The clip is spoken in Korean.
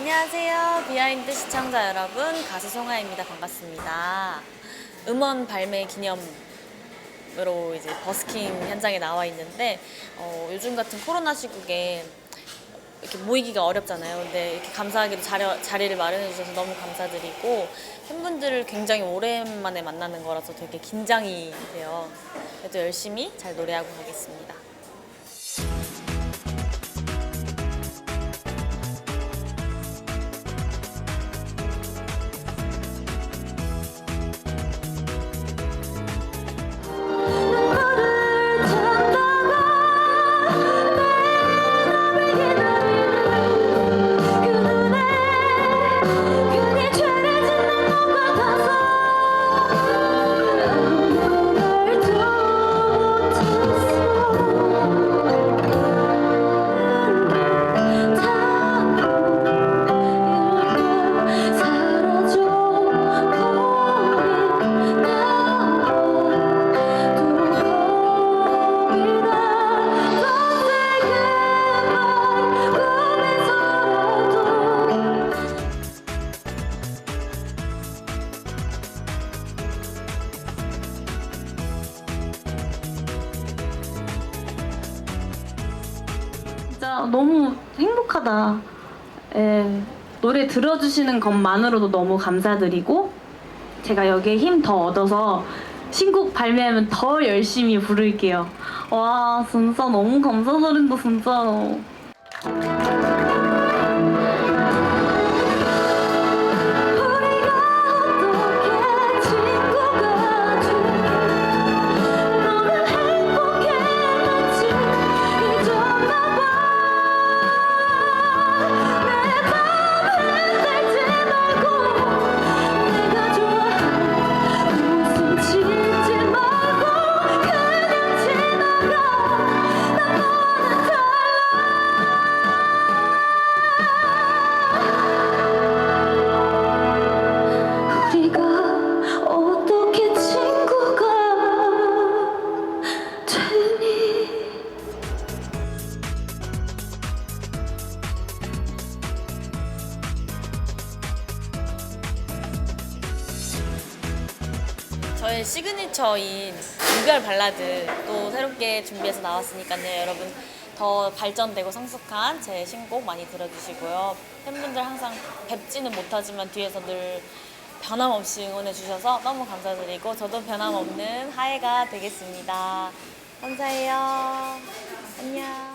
안녕하세요. 비하인드 시청자 여러분. 가수 송하입니다. 반갑습니다. 음원 발매 기념으로 이제 버스킹 현장에 나와 있는데 어, 요즘 같은 코로나 시국에 이렇게 모이기가 어렵잖아요. 근데 이렇게 감사하게도 자리, 자리를 마련해 주셔서 너무 감사드리고 팬분들을 굉장히 오랜만에 만나는 거라서 되게 긴장이 돼요. 그래도 열심히 잘 노래하고 가겠습니다. 진짜 너무 행복하다. 예, 노래 들어주시는 것만으로도 너무 감사드리고 제가 여기에 힘 더 얻어서 신곡 발매하면 더 열심히 부를게요. 와 진짜 너무 감사드린다 진짜로. 저의 시그니처인 이별 발라드 또 새롭게 준비해서 나왔으니까요. 여러분 더 발전되고 성숙한 제 신곡 많이 들어주시고요. 팬분들 항상 뵙지는 못하지만 뒤에서 늘 변함없이 응원해 주셔서 너무 감사드리고 저도 변함없는 하해가 되겠습니다. 감사해요. 안녕.